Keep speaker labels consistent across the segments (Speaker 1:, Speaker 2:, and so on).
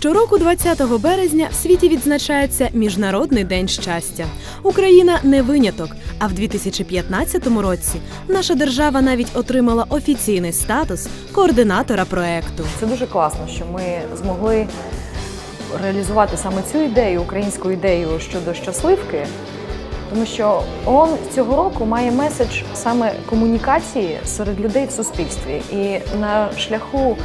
Speaker 1: Щороку, 20 березня, в світі відзначається Міжнародний день щастя. Україна не виняток. А в 2015 році наша держава навіть отримала офіційний статус координатора проекту.
Speaker 2: Це дуже класно, що ми змогли реалізувати саме цю ідею, українську ідею щодо щасливки, тому що ООН цього року має меседж саме комунікації серед людей в суспільстві. І на шляху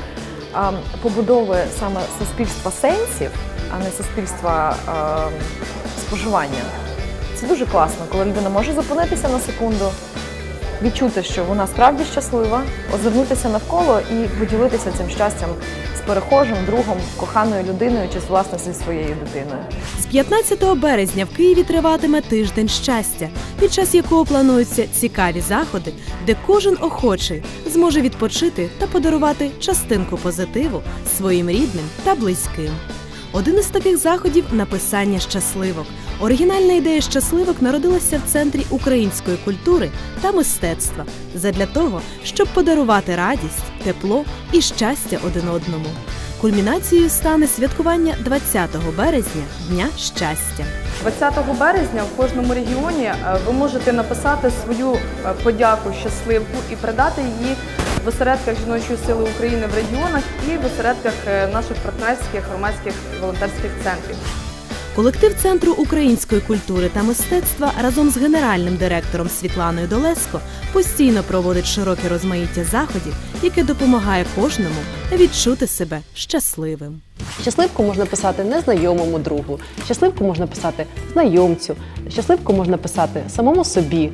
Speaker 2: побудови саме суспільства сенсів, а не суспільства споживання. Це дуже класно, коли людина може зупинитися на секунду, відчути, що вона справді щаслива, озирнутися навколо і поділитися цим щастям перехожим, другом, коханою людиною чи власне зі своєю дитиною.
Speaker 1: З 15 березня в Києві триватиме тиждень щастя, під час якого плануються цікаві заходи, де кожен охочий зможе відпочити та подарувати частинку позитиву своїм рідним та близьким. Один із таких заходів написання щасливок. Оригінальна ідея щасливок народилася в центрі української культури та мистецтва задля того, щоб подарувати радість, тепло і щастя один одному. Кульмінацією стане святкування 20 березня Дня щастя.
Speaker 3: 20 березня в кожному регіоні е, ви можете написати свою е, подяку щасливку і передати її в осередках жіночої сили України в регіонах і в осередках е, наших партнерських громадських волонтерських центрів.
Speaker 1: Колектив Центру української культури та мистецтва разом з генеральним директором Світланою Долеско постійно проводить широке розмаїття заходів, яке допомагає кожному відчути себе щасливим.
Speaker 4: Щасливку можна писати незнайомому другу, щасливку можна писати знайомцю, щасливку можна писати самому собі.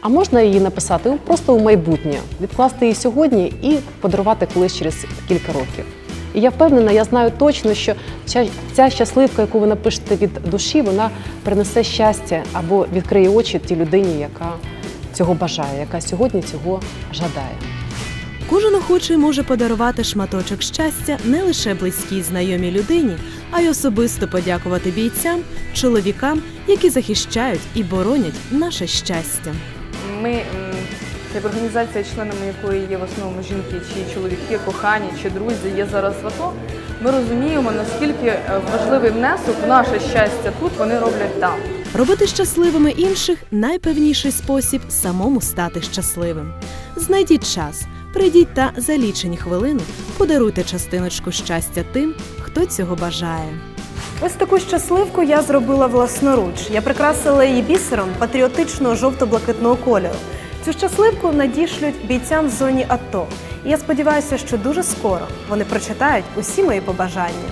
Speaker 4: А можна її написати просто у майбутнє, відкласти її сьогодні і подарувати колись через кілька років. І я впевнена, я знаю точно, що ця, ця щасливка, яку ви напишете від душі, вона принесе щастя або відкриє очі тій людині, яка цього бажає, яка сьогодні цього жадає.
Speaker 1: Кожен охочий може подарувати шматочок щастя не лише близькій знайомій людині, а й особисто подякувати бійцям, чоловікам, які захищають і боронять наше щастя.
Speaker 3: Ми, як організація, членами якої є в основному жінки, чи чоловіки, кохані, чи друзі є зараз в АТО, ми розуміємо, наскільки е, важливий внесок в наше щастя тут вони роблять там.
Speaker 1: Робити щасливими інших найпевніший спосіб самому стати щасливим. Знайдіть час, прийдіть та за лічені хвилини подаруйте частиночку щастя тим, хто цього бажає.
Speaker 5: Ось таку щасливку я зробила власноруч. Я прикрасила її бісером патріотичного жовто-блакитного кольору. Цю щасливку надішлють бійцям в зоні АТО. І я сподіваюся, що дуже скоро вони прочитають усі мої побажання.